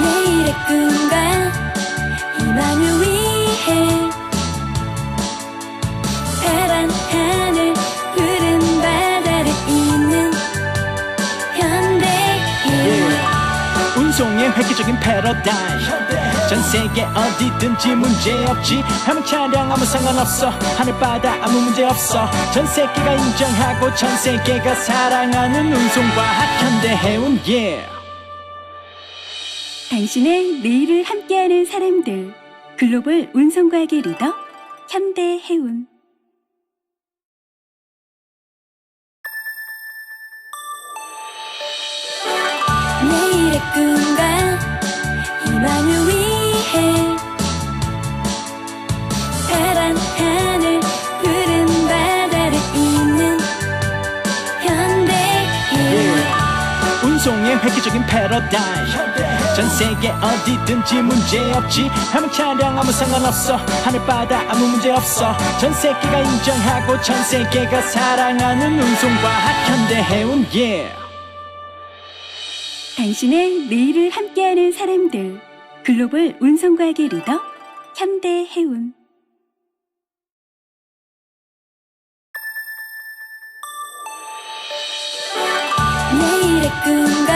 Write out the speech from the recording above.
내일의 꿈과 희망을 위해 파란 하늘 푸른 바다를 잇는 현대인 예, 예. 운송의 획기적인 패러다임. 전 세계 어디든지 문제없지. 하면 차량 아무 상관없어. 하늘바다 아무 문제없어. 전 세계가 인정하고 전 세계가 사랑하는 운송과 현대 해운 yeah 예. 당신의 내일을 함께하는 사람들. 글로벌 운송과학의 리더 현대해운. 내일의 꿈과 희망을 위해 파란 하늘 푸른 바다를 잇는 현대해 운송의 획기적인 패러다임 전 세계 어디든지 문제없지. 아무 차량 아무 상관없어. 하늘바다 아무 문제없어. 전 세계가 인정하고 전 세계가 사랑하는 운송과학 현대해운 yeah. 당신의 내일을 함께하는 사람들. 글로벌 운송과학의 리더 현대해운. 내일의 위해